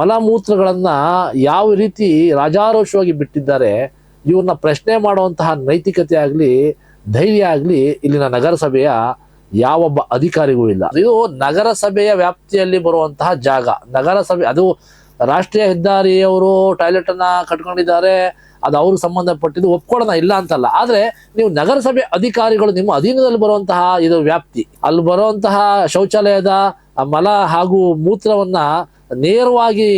ಮಲಮೂತ್ರಗಳನ್ನ ಯಾವ ರೀತಿ ರಾಜಾರೋಷವಾಗಿ ಬಿಟ್ಟಿದ್ದಾರೆ, ಇವ್ರನ್ನ ಪ್ರಶ್ನೆ ಮಾಡುವಂತಹ ನೈತಿಕತೆ ಆಗಲಿ, ಧೈರ್ಯ ಆಗಲಿ ಇಲ್ಲಿನ ನಗರಸಭೆಯ ಯಾವೊಬ್ಬ ಅಧಿಕಾರಿಗೂ ಇಲ್ಲ. ಇದು ನಗರಸಭೆಯ ವ್ಯಾಪ್ತಿಯಲ್ಲಿ ಬರುವಂತಹ ಜಾಗ. ನಗರಸಭೆ, ಅದು ರಾಷ್ಟ್ರೀಯ ಹೆದ್ದಾರಿಯವರು ಟಾಯ್ಲೆಟ್ ಅನ್ನ ಕಟ್ಕೊಂಡಿದ್ದಾರೆ, ಅದು ಅವ್ರ ಸಂಬಂಧಪಟ್ಟಿದ್ದು ಒಪ್ಕೊಳ್ಳೋಣ ಇಲ್ಲ ಅಂತಲ್ಲ. ಆದ್ರೆ ನೀವು ನಗರಸಭೆ ಅಧಿಕಾರಿಗಳು ನಿಮ್ಮ ಅಧೀನದಲ್ಲಿ ಬರುವಂತಹ ಇದು ವ್ಯಾಪ್ತಿ. ಅಲ್ಲಿ ಬರುವಂತಹ ಶೌಚಾಲಯದ ಮಲ ಹಾಗೂ ಮೂತ್ರವನ್ನ ನೇರವಾಗಿ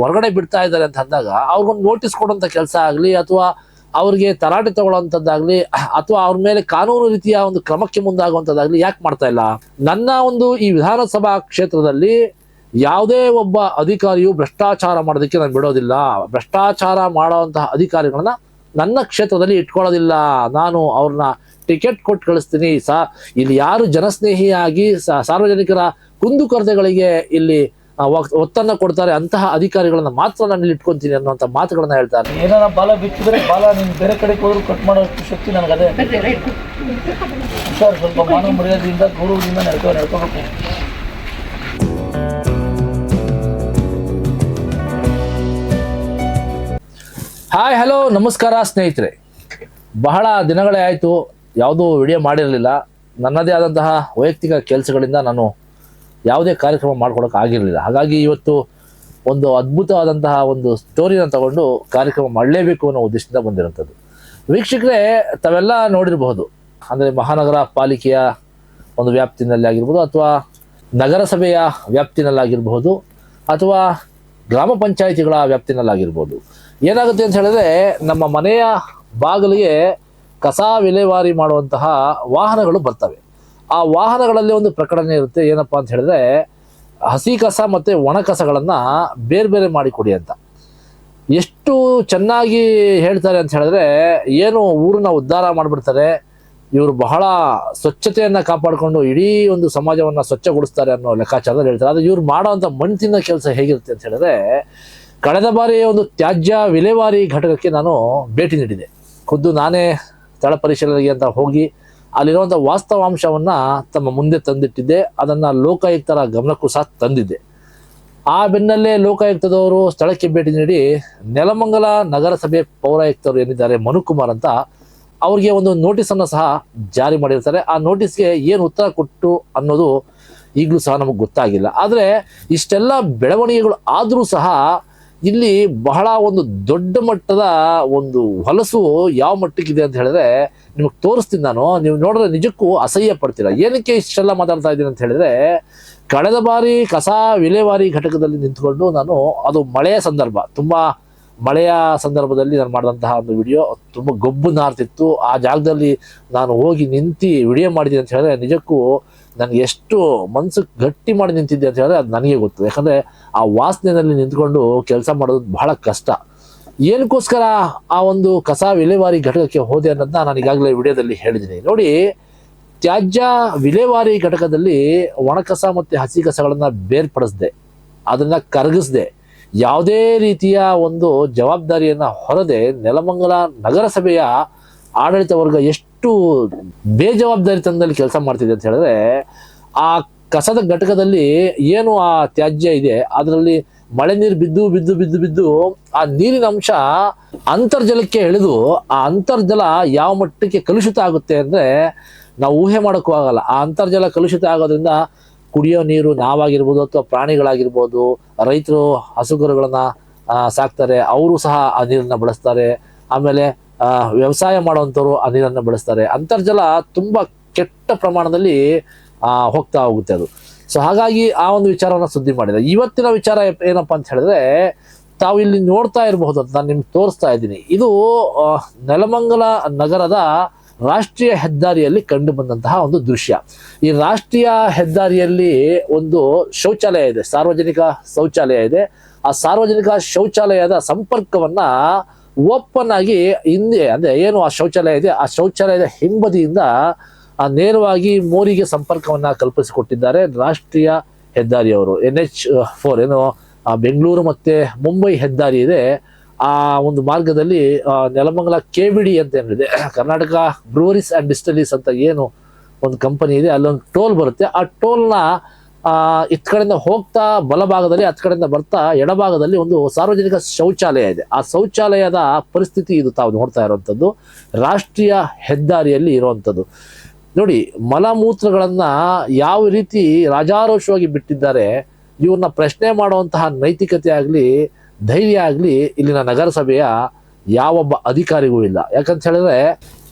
ಹೊರಗಡೆ ಬಿಡ್ತಾ ಇದ್ದಾರೆ ಅಂತ ಅಂದಾಗ ಅವ್ರಿಗೊಂದು ನೋಟಿಸ್ ಕೊಡೋಂಥ ಕೆಲಸ ಆಗಲಿ ಅಥವಾ ಅವ್ರಿಗೆ ತರಾಟೆ ತಗೊಳ್ಳೋವಂಥದ್ದಾಗಲಿ ಅಥವಾ ಅವ್ರ ಮೇಲೆ ಕಾನೂನು ರೀತಿಯ ಒಂದು ಕ್ರಮಕ್ಕೆ ಮುಂದಾಗುವಂಥದ್ದಾಗಲಿ ಯಾಕೆ ಮಾಡ್ತಾ ಇಲ್ಲ? ನನ್ನ ಒಂದು ಈ ವಿಧಾನಸಭಾ ಕ್ಷೇತ್ರದಲ್ಲಿ ಯಾವುದೇ ಒಬ್ಬ ಅಧಿಕಾರಿಯು ಭ್ರಷ್ಟಾಚಾರ ಮಾಡೋದಕ್ಕೆ ನಾನು ಬಿಡೋದಿಲ್ಲ. ಭ್ರಷ್ಟಾಚಾರ ಮಾಡುವಂತಹ ಅಧಿಕಾರಿಗಳನ್ನ ನನ್ನ ಕ್ಷೇತ್ರದಲ್ಲಿ ಇಟ್ಕೊಳ್ಳೋದಿಲ್ಲ. ನಾನು ಅವ್ರನ್ನ ಟಿಕೆಟ್ ಕೊಟ್ಟು ಕಳಿಸ್ತೀನಿ. ಸಾ, ಇಲ್ಲಿ ಯಾರು ಜನಸ್ನೇಹಿಯಾಗಿ ಸಾರ್ವಜನಿಕರ ಕುಂದುಕೊರತೆಗಳಿಗೆ ಇಲ್ಲಿ ಒತ್ತನ್ನ ಕೊಡ್ತಾರೆ ಅಂತಹ ಅಧಿಕಾರಿಗಳನ್ನ ಮಾತ್ರ ನಾನು ಇಲ್ಲಿ ಇಟ್ಕೊಂತೀನಿ ಅನ್ನುವಂಥ ಮಾತುಗಳನ್ನ ಹೇಳ್ತಾರೆ. ಏನಾರ ಬಾಲ ಬಿಚ್ಚಿದ್ರೆ ಬಾಲ ನೀನು ಬೇರೆ ಕಡೆಗೆ ಹೋದ್ರು ಕಟ್ ಮಾಡೋ ಶಕ್ತಿ ನನಗದೆ. ಸರ್ ಸ್ವಲ್ಪ ಮಾನವ ಮರ್ಯಾದೆಯಿಂದ ಗೌರವದಿಂದ ನಡ್ಕೋ ನಡ್ಕೋಬೇಕು. ಹಾಯ್ ಹಲೋ ನಮಸ್ಕಾರ ಸ್ನೇಹಿತರೆ. ಬಹಳ ದಿನಗಳೇ ಆಯಿತು ಯಾವುದೂ ವಿಡಿಯೋ ಮಾಡಿರಲಿಲ್ಲ. ನನ್ನದೇ ಆದಂತಹ ವೈಯಕ್ತಿಕ ಕೆಲಸಗಳಿಂದ ನಾನು ಯಾವುದೇ ಕಾರ್ಯಕ್ರಮ ಮಾಡ್ಕೊಡೋಕೆ ಆಗಿರಲಿಲ್ಲ. ಹಾಗಾಗಿ ಇವತ್ತು ಒಂದು ಅದ್ಭುತವಾದಂತಹ ಒಂದು ಸ್ಟೋರಿನ ತಗೊಂಡು ಕಾರ್ಯಕ್ರಮ ಮಾಡಲೇಬೇಕು ಅನ್ನೋ ಉದ್ದೇಶದಿಂದ ಬಂದಿರುವಂಥದ್ದು. ವೀಕ್ಷಕರೇ, ತಾವೆಲ್ಲ ನೋಡಿರಬಹುದು. ಅಂದರೆ ಮಹಾನಗರ ಪಾಲಿಕೆಯ ಒಂದು ವ್ಯಾಪ್ತಿನಲ್ಲಿ ಆಗಿರ್ಬೋದು ಅಥವಾ ನಗರಸಭೆಯ ವ್ಯಾಪ್ತಿನಲ್ಲಾಗಿರ್ಬಹುದು ಅಥವಾ ಗ್ರಾಮ ಪಂಚಾಯಿತಿಗಳ ವ್ಯಾಪ್ತಿನಲ್ಲಾಗಿರ್ಬೋದು ಏನಾಗುತ್ತೆ ಅಂತ ಹೇಳಿದ್ರೆ, ನಮ್ಮ ಮನೆಯ ಬಾಗಿಲಿಗೆ ಕಸ ವಿಲೇವಾರಿ ಮಾಡುವಂತಹ ವಾಹನಗಳು ಬರ್ತವೆ. ಆ ವಾಹನಗಳಲ್ಲಿ ಒಂದು ಪ್ರಕಟಣೆ ಇರುತ್ತೆ. ಏನಪ್ಪಾ ಅಂತ ಹೇಳಿದ್ರೆ, ಹಸಿ ಕಸ ಮತ್ತು ಒಣ ಕಸಗಳನ್ನು ಬೇರೆ ಬೇರೆ ಮಾಡಿ ಕೊಡಿ ಅಂತ. ಎಷ್ಟು ಚೆನ್ನಾಗಿ ಹೇಳ್ತಾರೆ ಅಂತ ಹೇಳಿದ್ರೆ, ಏನು ಊರನ್ನ ಉದ್ಧಾರ ಮಾಡಿಬಿಡ್ತಾರೆ, ಇವರು ಬಹಳ ಸ್ವಚ್ಛತೆಯನ್ನು ಕಾಪಾಡಿಕೊಂಡು ಇಡೀ ಒಂದು ಸಮಾಜವನ್ನ ಸ್ವಚ್ಛಗೊಳಿಸ್ತಾರೆ ಅನ್ನೋ ಲೆಕ್ಕಾಚಾರದಲ್ಲಿ ಹೇಳ್ತಾರೆ. ಆದರೆ ಇವ್ರು ಮಾಡೋವಂಥ ಮಣ್ಣಿನ ಕೆಲಸ ಹೇಗಿರುತ್ತೆ ಅಂತ ಹೇಳಿದ್ರೆ, ಕಳೆದ ಬಾರಿ ಒಂದು ತ್ಯಾಜ್ಯ ವಿಲೇವಾರಿ ಘಟಕಕ್ಕೆ ನಾನು ಭೇಟಿ ನೀಡಿದೆ. ಖುದ್ದು ನಾನೇ ಸ್ಥಳ ಪರಿಶೀಲನೆಗೆ ಅಂತ ಹೋಗಿ ಅಲ್ಲಿರುವಂಥ ವಾಸ್ತವಾಂಶವನ್ನ ತಮ್ಮ ಮುಂದೆ ತಂದಿಟ್ಟಿದ್ದೆ ಅದನ್ನ ಲೋಕಾಯುಕ್ತರ ಗಮನಕ್ಕೂ ಸಹ ತಂದಿದ್ದೆ ಆ ಬೆನ್ನಲ್ಲೇ ಲೋಕಾಯುಕ್ತದವರು ಸ್ಥಳಕ್ಕೆ ಭೇಟಿ ನೀಡಿ ನೆಲಮಂಗಲ ನಗರಸಭೆ ಪೌರಾಯುಕ್ತರು ಏನಿದ್ದಾರೆ ಮನುಕುಮಾರ್ ಅಂತ ಅವ್ರಿಗೆ ಒಂದು ನೋಟಿಸನ್ನು ಸಹ ಜಾರಿ ಮಾಡಿರ್ತಾರೆ. ಆ ನೋಟಿಸ್ಗೆ ಏನು ಉತ್ತರ ಕೊಟ್ಟು ಅನ್ನೋದು ಈಗಲೂ ಸಹ ನಮಗೆ ಗೊತ್ತಾಗಿಲ್ಲ. ಆದರೆ ಇಷ್ಟೆಲ್ಲ ಬೆಳವಣಿಗೆಗಳು ಆದರೂ ಸಹ ಇಲ್ಲಿ ಬಹಳ ಒಂದು ದೊಡ್ಡ ಮಟ್ಟದ ಒಂದು ಹೊಲಸು ಯಾವ ಮಟ್ಟಕ್ಕಿದೆ ಅಂತ ಹೇಳಿದ್ರೆ ನಿಮಗೆ ತೋರಿಸ್ತೀನಿ ನಾನು. ನೀವು ನೋಡಿದ್ರೆ ನಿಜಕ್ಕೂ ಅಸಹ್ಯ ಪಡ್ತೀರಾ. ಏನಕ್ಕೆ ಇಷ್ಟೆಲ್ಲ ಮಾತಾಡ್ತಾ ಇದ್ದೀನಿ ಅಂತ ಹೇಳಿದ್ರೆ, ಕಳೆದ ಬಾರಿ ಕಸ ವಿಲೇವಾರಿ ಘಟಕದಲ್ಲಿ ನಿಂತ್ಕೊಂಡು ನಾನು ಅದು ಮಳೆಯ ಸಂದರ್ಭ, ತುಂಬ ಮಳೆಯ ಸಂದರ್ಭದಲ್ಲಿ ನಾನು ಮಾಡಿದಂತಹ ಒಂದು ವಿಡಿಯೋ ತುಂಬ ಗೊಬ್ಬು ನಾರ್ತಿತ್ತು. ಆ ಜಾಗದಲ್ಲಿ ನಾನು ಹೋಗಿ ನಿಂತು ವಿಡಿಯೋ ಮಾಡಿದ್ದೀನಿ ಅಂತ ಹೇಳಿದ್ರೆ ನಿಜಕ್ಕೂ ನನಗೆ ಎಷ್ಟು ಮನಸ್ಸು ಗಟ್ಟಿ ಮಾಡಿ ನಿಂತಿದ್ದೆ ಅಂತ ಹೇಳಿದ್ರೆ ಅದು ನನಗೆ ಗೊತ್ತು. ಯಾಕಂದ್ರೆ ಆ ವಾಸನೆಯಲ್ಲಿ ನಿಂತ್ಕೊಂಡು ಕೆಲಸ ಮಾಡೋದು ಬಹಳ ಕಷ್ಟ. ಏನಕ್ಕೋಸ್ಕರ ಆ ಒಂದು ಕಸ ವಿಲೇವಾರಿ ಘಟಕಕ್ಕೆ ಹೋದೆ ಅನ್ನೋದನ್ನ ನಾನು ಈಗಾಗಲೇ ವಿಡಿಯೋದಲ್ಲಿ ಹೇಳಿದ್ದೀನಿ. ನೋಡಿ, ತ್ಯಾಜ್ಯ ವಿಲೇವಾರಿ ಘಟಕದಲ್ಲಿ ಒಣಕಸ ಮತ್ತು ಹಸಿ ಕಸಗಳನ್ನು ಬೇರ್ಪಡಿಸ್ದೆ. ಅದನ್ನ ಕರಗಿಸ್ದೆ. ಯಾವುದೇ ರೀತಿಯ ಒಂದು ಜವಾಬ್ದಾರಿಯನ್ನ ಹೊರದೆ ನೆಲಮಂಗಲ ನಗರಸಭೆಯ ಆಡಳಿತ ವರ್ಗ ಎಷ್ಟು ಬೇಜವಾಬ್ದಾರಿತನದಲ್ಲಿ ಕೆಲಸ ಮಾಡ್ತಿದೆ ಅಂತ ಹೇಳಿದ್ರೆ, ಆ ಕಸದ ಘಟಕದಲ್ಲಿ ಏನು ಆ ತ್ಯಾಜ್ಯ ಇದೆ, ಅದರಲ್ಲಿ ಮಳೆ ನೀರು ಬಿದ್ದು ಬಿದ್ದು ಬಿದ್ದು ಬಿದ್ದು ಆ ನೀರಿನ ಅಂಶ ಅಂತರ್ಜಲಕ್ಕೆ ಎಳೆದು ಆ ಅಂತರ್ಜಲ ಯಾವ ಮಟ್ಟಕ್ಕೆ ಕಲುಷಿತ ಆಗುತ್ತೆ ಅಂದ್ರೆ ನಾವು ಊಹೆ ಮಾಡೋಕ್ಕೂ ಆಗಲ್ಲ. ಆ ಅಂತರ್ಜಲ ಕಲುಷಿತ ಆಗೋದ್ರಿಂದ ಕುಡಿಯೋ ನೀರು ನಾವಾಗಿರ್ಬೋದು ಅಥವಾ ಪ್ರಾಣಿಗಳಾಗಿರ್ಬೋದು, ರೈತರು ಹಸುಗರುಗಳನ್ನ ಸಾಕ್ತಾರೆ, ಅವರು ಸಹ ಆ ನೀರನ್ನ ಬಳಸ್ತಾರೆ. ಆಮೇಲೆ ವ್ಯವಸಾಯ ಮಾಡುವಂಥವ್ರು ಆ ನೀರನ್ನ ಬಳಸ್ತಾರೆ. ಅಂತರ್ಜಲ ತುಂಬಾ ಕೆಟ್ಟ ಪ್ರಮಾಣದಲ್ಲಿ ಹೋಗ್ತಾ ಹೋಗುತ್ತೆ ಅದು. ಸೊ ಹಾಗಾಗಿ ಆ ಒಂದು ವಿಚಾರವನ್ನ ಸುದ್ದಿ ಮಾಡಿದೆ. ಇವತ್ತಿನ ವಿಚಾರ ಏನಪ್ಪ ಅಂತ ಹೇಳಿದ್ರೆ, ತಾವು ಇಲ್ಲಿ ನೋಡ್ತಾ ಇರಬಹುದು ಅಂತ ನಾನು ನಿಮ್ಗೆ ತೋರಿಸ್ತಾ ಇದ್ದೀನಿ. ಇದು ನೆಲಮಂಗಲ ನಗರದ ರಾಷ್ಟ್ರೀಯ ಹೆದ್ದಾರಿಯಲ್ಲಿ ಕಂಡು ಬಂದಂತಹ ಒಂದು ದೃಶ್ಯ. ಈ ರಾಷ್ಟ್ರೀಯ ಹೆದ್ದಾರಿಯಲ್ಲಿ ಒಂದು ಶೌಚಾಲಯ ಇದೆ, ಸಾರ್ವಜನಿಕ ಶೌಚಾಲಯ ಇದೆ. ಆ ಸಾರ್ವಜನಿಕ ಶೌಚಾಲಯದ ಸಂಪರ್ಕವನ್ನ ಓಪನ್ ಆಗಿ ಹಿಂದೆ, ಅಂದ್ರೆ ಏನು ಆ ಶೌಚಾಲಯ ಇದೆ, ಆ ಶೌಚಾಲಯದ ಹಿಂಬದಿಯಿಂದ ಆ ನೇರವಾಗಿ ಮೋರಿಗೆ ಸಂಪರ್ಕವನ್ನ ಕಲ್ಪಿಸಿಕೊಟ್ಟಿದ್ದಾರೆ ರಾಷ್ಟ್ರೀಯ ಹೆದ್ದಾರಿಯವರು ಎನ್ ಎಚ್ ಫೋರ್, ಏನು ಬೆಂಗಳೂರು ಮತ್ತೆ ಮುಂಬೈ ಹೆದ್ದಾರಿ ಇದೆ. ಆ ಒಂದು ಮಾರ್ಗದಲ್ಲಿ ನೆಲಮಂಗಲ ಕೆ ಬಿ ಡಿ ಅಂತ ಏನಿದೆ, ಕರ್ನಾಟಕ ಬ್ರೂವರೀಸ್ ಅಂಡ್ ಡಿಸ್ಟಲೀಸ್ ಅಂತ ಏನು ಒಂದು ಕಂಪನಿ ಇದೆ, ಅಲ್ಲೊಂದು ಟೋಲ್ ಬರುತ್ತೆ. ಆ ಟೋಲ್ನ ಆ ಇತ್ ಕಡೆಯಿಂದ ಹೋಗ್ತಾ ಬಲಭಾಗದಲ್ಲಿ ಹತ್ ಕಡೆಯಿಂದ ಬರ್ತಾ ಎಡಭಾಗದಲ್ಲಿ ಒಂದು ಸಾರ್ವಜನಿಕ ಶೌಚಾಲಯ ಇದೆ. ಆ ಶೌಚಾಲಯದ ಪರಿಸ್ಥಿತಿ ಇದು ತಾವು ನೋಡ್ತಾ ಇರುವಂಥದ್ದು. ರಾಷ್ಟ್ರೀಯ ಹೆದ್ದಾರಿಯಲ್ಲಿ ಇರುವಂಥದ್ದು. ನೋಡಿ, ಮಲಮೂತ್ರಗಳನ್ನ ಯಾವ ರೀತಿ ರಾಜಾರೋಷವಾಗಿ ಬಿಟ್ಟಿದ್ದಾರೆ, ಇವ್ರನ್ನ ಪ್ರಶ್ನೆ ಮಾಡುವಂತಹ ನೈತಿಕತೆ ಆಗಲಿ, ಧೈರ್ಯ ಆಗಲಿ ಇಲ್ಲಿನ ನಗರಸಭೆಯ ಯಾವೊಬ್ಬ ಅಧಿಕಾರಿಗೂ ಇಲ್ಲ. ಯಾಕಂತ ಹೇಳಿದ್ರೆ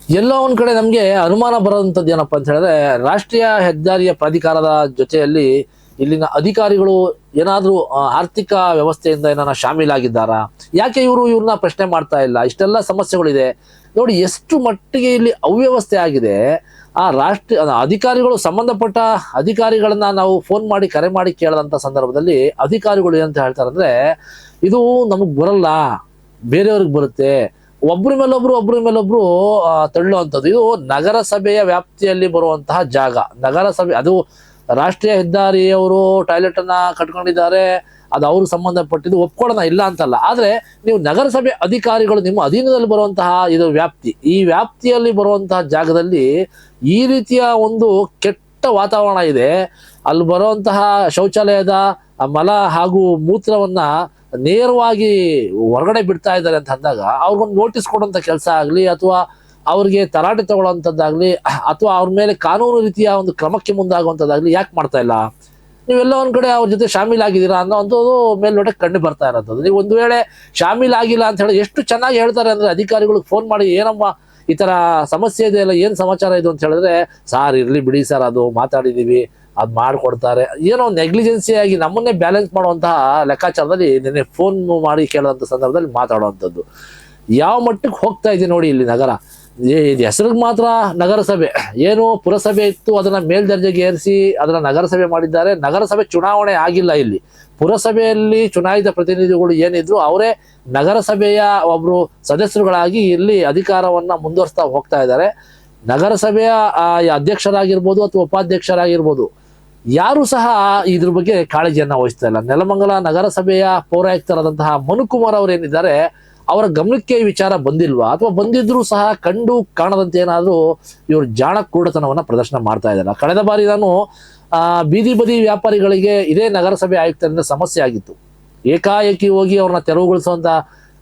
ಎಲ್ಲೋ ಒಂದ್ ಕಡೆ ನಮಗೆ ಅನುಮಾನ ಬರೋಂಥದ್ದು ಏನಪ್ಪ ಅಂತ ಹೇಳಿದ್ರೆ, ರಾಷ್ಟ್ರೀಯ ಹೆದ್ದಾರಿಯ ಪ್ರಾಧಿಕಾರದ ಜೊತೆಯಲ್ಲಿ ಇಲ್ಲಿನ ಅಧಿಕಾರಿಗಳು ಏನಾದರೂ ಆರ್ಥಿಕ ವ್ಯವಸ್ಥೆಯಿಂದ ಏನಾರ ಶಾಮೀಲಾಗಿದ್ದಾರಾ? ಯಾಕೆ ಇವರು ಇವ್ರನ್ನ ಪ್ರಶ್ನೆ ಮಾಡ್ತಾ ಇಲ್ಲ? ಇಷ್ಟೆಲ್ಲ ಸಮಸ್ಯೆಗಳಿದೆ. ನೋಡಿ, ಎಷ್ಟು ಮಟ್ಟಿಗೆ ಇಲ್ಲಿ ಅವ್ಯವಸ್ಥೆ ಆಗಿದೆ. ಆ ರಾಷ್ಟ್ರ ಅಧಿಕಾರಿಗಳು, ಸಂಬಂಧಪಟ್ಟ ಅಧಿಕಾರಿಗಳನ್ನ ನಾವು ಫೋನ್ ಮಾಡಿ, ಕರೆ ಮಾಡಿ ಕೇಳದಂತ ಸಂದರ್ಭದಲ್ಲಿ ಅಧಿಕಾರಿಗಳು ಏನಂತ ಹೇಳ್ತಾರೆ ಅಂದ್ರೆ ಇದು ನಮಗ್ ಬರಲ್ಲ. ಬೇರೆಯವ್ರಿಗೆ ಬರುತ್ತೆ. ಒಬ್ರ ಮೇಲೊಬ್ರು ಒಬ್ರ ಮೇಲೊಬ್ರು ತಳ್ಳುವಂಥದ್ದು ಇದು ನಗರಸಭೆಯ ವ್ಯಾಪ್ತಿಯಲ್ಲಿ ಬರುವಂತಹ ಜಾಗ. ನಗರಸಭೆ, ಅದು ರಾಷ್ಟ್ರೀಯ ಹೆದ್ದಾರಿಯವರು ಟಾಯ್ಲೆಟ್ ಅನ್ನ ಕಟ್ಕೊಂಡಿದ್ದಾರೆ, ಅದು ಅವ್ರಿಗೆ ಸಂಬಂಧಪಟ್ಟಿದ್ದು, ಒಪ್ಕೊಳ್ಳೋಣ ಇಲ್ಲ ಅಂತಲ್ಲ. ಆದರೆ ನೀವು ನಗರಸಭೆ ಅಧಿಕಾರಿಗಳು ನಿಮ್ಮ ಅಧೀನದಲ್ಲಿ ಬರುವಂತಹ ಇದು ವ್ಯಾಪ್ತಿ. ಈ ವ್ಯಾಪ್ತಿಯಲ್ಲಿ ಬರುವಂತಹ ಜಾಗದಲ್ಲಿ ಈ ರೀತಿಯ ಒಂದು ಕೆಟ್ಟ ವಾತಾವರಣ ಇದೆ. ಅಲ್ಲಿ ಬರುವಂತಹ ಶೌಚಾಲಯದ ಮಲ ಹಾಗೂ ಮೂತ್ರವನ್ನ ನೇರವಾಗಿ ಹೊರಗಡೆ ಬಿಡ್ತಾ ಇದ್ದಾರೆ ಅಂತ ಅಂದಾಗ ಅವ್ರಿಗೊಂದು ನೋಟಿಸ್ ಕೊಡುವಂತ ಕೆಲಸ ಆಗಲಿ ಅಥವಾ ಅವ್ರಿಗೆ ತರಾಟೆ ತಗೊಳ್ಳೋಂಥದ್ದಾಗಲಿ ಅಥವಾ ಅವ್ರ ಮೇಲೆ ಕಾನೂನು ರೀತಿಯ ಒಂದು ಕ್ರಮಕ್ಕೆ ಮುಂದಾಗುವಂಥದ್ದಾಗಲಿ ಯಾಕೆ ಮಾಡ್ತಾ ಇಲ್ಲ? ನೀವೆಲ್ಲ ಒಂದು ಕಡೆ ಅವ್ರ ಜೊತೆ ಶಾಮೀಲಾಗಿದ್ದೀರಾ ಮೇಲ್ ಮೇಲ್ನೋಟಕ್ಕೆ ಕಂಡು ಬರ್ತಾ ಇರೋಂಥದ್ದು. ನೀವು ಒಂದು ವೇಳೆ ಶಾಮೀಲಾಗಿಲ್ಲ ಅಂತ ಹೇಳಿ ಎಷ್ಟು ಚೆನ್ನಾಗಿ ಹೇಳ್ತಾರೆ ಅಂದ್ರೆ ಅಧಿಕಾರಿಗಳಿಗೆ ಫೋನ್ ಮಾಡಿ ಏನಮ್ಮ ಈ ತರ ಸಮಸ್ಯೆ ಇದೆಯಲ್ಲ ಏನು ಸಮಾಚಾರ ಇದು ಅಂತ ಹೇಳಿದ್ರೆ, ಸಾರ್ ಇರ್ಲಿ ಬಿಡಿ ಸರ್, ಅದು ಮಾತಾಡಿದೀವಿ. ಅದ್ ಮಾಡ್ಕೊಡ್ತಾರೆ. ಏನೋ ನೆಗ್ಲಿಜೆನ್ಸಿ ಆಗಿ ನಮ್ಮನ್ನೇ ಬ್ಯಾಲೆನ್ಸ್ ಮಾಡುವಂತಹ ಲೆಕ್ಕಾಚಾರದಲ್ಲಿ ನಿನ್ನೆ ಫೋನ್ ಮಾಡಿ ಕೇಳುವಂಥ ಸಂದರ್ಭದಲ್ಲಿ ಮಾತಾಡುವಂಥದ್ದು. ಯಾವ ಮಟ್ಟಕ್ಕೆ ಹೋಗ್ತಾ ಇದೆ ನೋಡಿ ಇಲ್ಲಿ ನಗರ? ಇದು ಹೆಸರಿಗೆ ಮಾತ್ರ ನಗರಸಭೆ. ಏನು ಪುರಸಭೆ ಇತ್ತು, ಅದನ್ನು ಮೇಲ್ದರ್ಜೆಗೆ ಏರಿಸಿ ಅದನ್ನು ನಗರಸಭೆ ಮಾಡಿದ್ದಾರೆ. ನಗರಸಭೆ ಚುನಾವಣೆ ಆಗಿಲ್ಲ ಇಲ್ಲಿ. ಪುರಸಭೆಯಲ್ಲಿ ಚುನಾಯಿತ ಪ್ರತಿನಿಧಿಗಳು ಏನಿದ್ರು ಅವರೇ ನಗರಸಭೆಯ ಒಬ್ಬರು ಸದಸ್ಯರುಗಳಾಗಿ ಇಲ್ಲಿ ಅಧಿಕಾರವನ್ನು ಮುಂದುವರಿಸ್ತಾ ಹೋಗ್ತಾ ಇದ್ದಾರೆ. ನಗರಸಭೆಯ ಅಧ್ಯಕ್ಷರಾಗಿರ್ಬೋದು ಅಥವಾ ಉಪಾಧ್ಯಕ್ಷರಾಗಿರ್ಬೋದು. ಯಾರು ಸಹ ಇದ್ರ ಬಗ್ಗೆ ಕಾಳಜಿಯನ್ನು ವಹಿಸ್ತಾ ಇಲ್ಲ. ನೆಲಮಂಗಲ ನಗರಸಭೆಯ ಪೌರಾಯುಕ್ತರಾದಂತಹ ಮನುಕುಮಾರ್ ಅವರು ಏನಿದ್ದಾರೆ, ಅವರ ಗಮನಕ್ಕೆ ವಿಚಾರ ಬಂದಿಲ್ವಾ? ಅಥವಾ ಬಂದಿದ್ರೂ ಸಹ ಕಂಡು ಕಾಣದಂತೆ ಏನಾದರೂ ಇವರು ಜಾಣ ಕೂಡತನವನ್ನ ಪ್ರದರ್ಶನ ಮಾಡ್ತಾ ಇದ್ದಾರೆ? ಕಳೆದ ಬಾರಿ ನಾನು ಬೀದಿ ಬದಿ ವ್ಯಾಪಾರಿಗಳಿಗೆ ಇದೇ ನಗರಸಭೆ ಆಯುಕ್ತರಿಂದ ಸಮಸ್ಯೆ ಆಗಿತ್ತು. ಏಕಾಏಕಿ ಹೋಗಿ ಅವ್ರನ್ನ ತೆರವುಗೊಳಿಸುವಂತ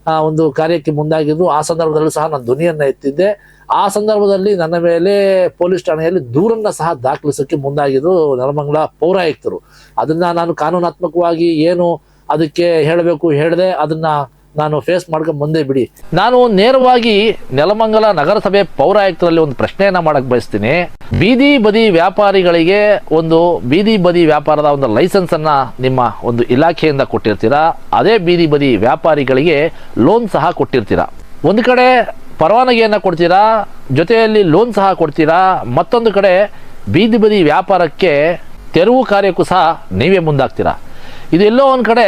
ಆ, ಒಂದು ಕಾರ್ಯಕ್ಕೆ ಮುಂದಾಗಿದ್ರು. ಆ ಸಂದರ್ಭದಲ್ಲೂ ಸಹ ನಾನು ಧ್ವನಿಯನ್ನ ಎತ್ತಿದ್ದೆ. ಆ ಸಂದರ್ಭದಲ್ಲಿ ನನ್ನ ಮೇಲೆ ಪೊಲೀಸ್ ಠಾಣೆಯಲ್ಲಿ ದೂರನ್ನ ಸಹ ದಾಖಲಿಸೋಕ್ಕೆ ಮುಂದಾಗಿದ್ರು ನರಮಂಗಲ ಪೌರಾಯುಕ್ತರು. ಅದನ್ನ ನಾನು ಕಾನೂನಾತ್ಮಕವಾಗಿ ಏನು ಅದಕ್ಕೆ ಹೇಳಬೇಕು ಹೇಳದೆ ಅದನ್ನ ನಾನು ಫೇಸ್ ಮಾಡ್ಕೊಂಡು ಮುಂದೆ ಬಿಡಿ. ನಾನು ನೇರವಾಗಿ ನೆಲಮಂಗಲ ನಗರಸಭೆ ಪೌರಾಯುಕ್ತರಲ್ಲಿ ಒಂದು ಪ್ರಶ್ನೆಯನ್ನ ಮಾಡಕ್ ಬಯಸ್ತೀನಿ. ಬೀದಿ ಬದಿ ವ್ಯಾಪಾರಿಗಳಿಗೆ ಒಂದು ಬೀದಿ ಬದಿ ವ್ಯಾಪಾರದ ಒಂದು ಲೈಸೆನ್ಸ್ ಅನ್ನ ನಿಮ್ಮ ಒಂದು ಇಲಾಖೆಯಿಂದ ಕೊಟ್ಟಿರ್ತೀರಾ? ಅದೇ ಬೀದಿ ಬದಿ ವ್ಯಾಪಾರಿಗಳಿಗೆ ಲೋನ್ ಸಹ ಕೊಟ್ಟಿರ್ತೀರಾ? ಒಂದು ಕಡೆ ಪರವಾನಗಿಯನ್ನ ಕೊಡ್ತೀರಾ? ಜೊತೆಯಲ್ಲಿ ಲೋನ್ ಸಹ ಕೊಡ್ತೀರಾ? ಮತ್ತೊಂದು ಕಡೆ ಬೀದಿ ಬದಿ ವ್ಯಾಪಾರಕ್ಕೆ ತೆರವು ಕಾರ್ಯಕ್ಕೂ ಸಹ ನೀವೇ ಮುಂದಾಗ್ತೀರಾ? ಇದೆಲ್ಲೋ ಒಂದು ಕಡೆ